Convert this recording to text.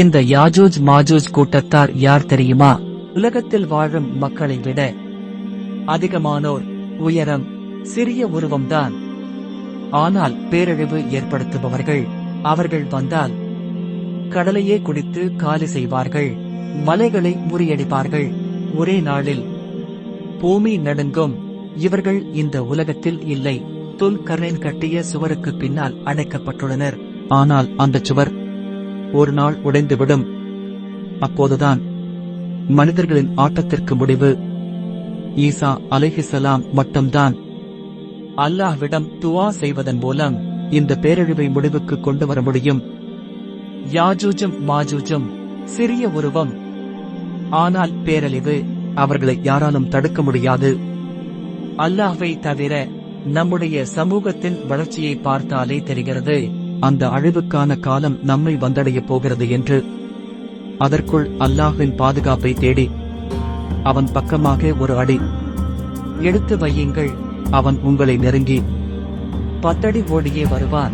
இந்த யாஜூஜ் மாஜூஜ் கூட்டத்தார் யார் தெரியுமா? உலகத்தில் வாழும் மக்களை விட அதிகமானோர் உயரம் சிறிய உருவம்தான். ஆனால் பேரழிவு ஏற்படுத்துபவர்கள் அவர்கள் வந்தால் கடலையே குடித்து காலி செய்வார்கள் மலைகளை முறியடிப்பார்கள். ஒரே நாளில் பூமி நடுங்கும் இவர்கள் இந்த உலகத்தில் இல்லை. துல்கர்ணன் கட்டிய சுவருக்கு பின்னால் அடைக்கப்பட்டுள்ளனர். ஆனால் அந்த சுவர் ஒரு நாள் உடைந்துவிடும். அப்போதுதான் மனிதர்களின் ஆட்டத்திற்கு முடிவு. ஈசா அலைஹிசலாம் மட்டும்தான். அல்லாஹ்விடம் துவா செய்வதன் மூலம் இந்த பேரழிவை முடிவுக்கு கொண்டு வர முடியும். யாஜூஜும் மாஜூஜும் சிறிய உருவம். ஆனால் பேரழிவு அவர்களை யாராலும் தடுக்க முடியாது. அல்லாஹ்வை தவிர நம்முடைய சமூகத்தின் வளர்ச்சியை பார்த்தாலே தெரிகிறது. அந்த அழிவுக்கான காலம் நம்மை வந்தடையப் போகிறது என்று அதற்குள் அல்லாஹின் பாதுகாப்பை தேடி அவன் பக்கமாக ஒரு அடி எடுத்து வையுங்கள் அவன் உங்களை நெருங்கி பத்தடி ஓடியே வருவான்.